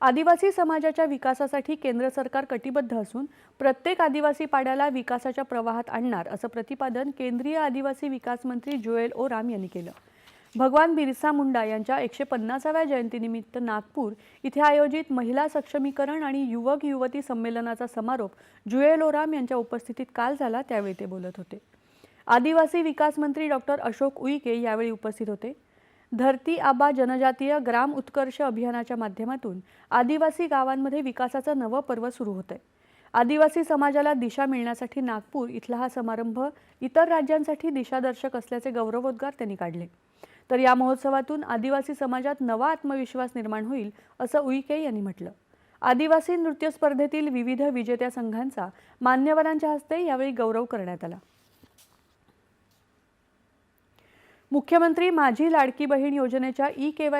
आदिवासी समाजाच्या विकासासाठी केंद्र सरकार कटिबद्ध असून प्रत्येक आदिवासी पाड्याला विकासाच्या प्रवाहात आणणार असं प्रतिपादन केंद्रीय आदिवासी विकास मंत्री जोएल ओराम यांनी केलं. भगवान बिरसा मुंडा यांच्या एकशे पन्नासाव्या जयंतीनिमित्त नागपूर इथे आयोजित महिला सक्षमीकरण आणि युवक युवती संमेलनाचा समारोप जुएल ओराम यांच्या उपस्थितीत काल झाला त्यावेळी ते बोलत होते. आदिवासी विकास मंत्री डॉक्टर अशोक उईके यावेळी उपस्थित होते. धरती आबा जनजातीय ग्राम उत्कर्ष अभियानाच्या माध्यमातून आदिवासी गावांमध्ये विकासाचं नवं पर्व सुरू होतंय. आदिवासी समाजाला दिशा मिळण्यासाठी नागपूर इथला हा समारंभ इतर राज्यांसाठी दिशादर्शक असल्याचे गौरवोद्गार त्यांनी काढले. तर या महोत्सवातून आदिवासी समाजात नवा आत्मविश्वास निर्माण होईल असं उईके यांनी म्हटलं. आदिवासी नृत्य स्पर्धेतील विविध विजेत्या संघांचा मान्यवरांच्या हस्ते यावेळी गौरव करण्यात आला. मुख्यमंत्री माझी लाडकी बहीण योजनेच्या ई केवाय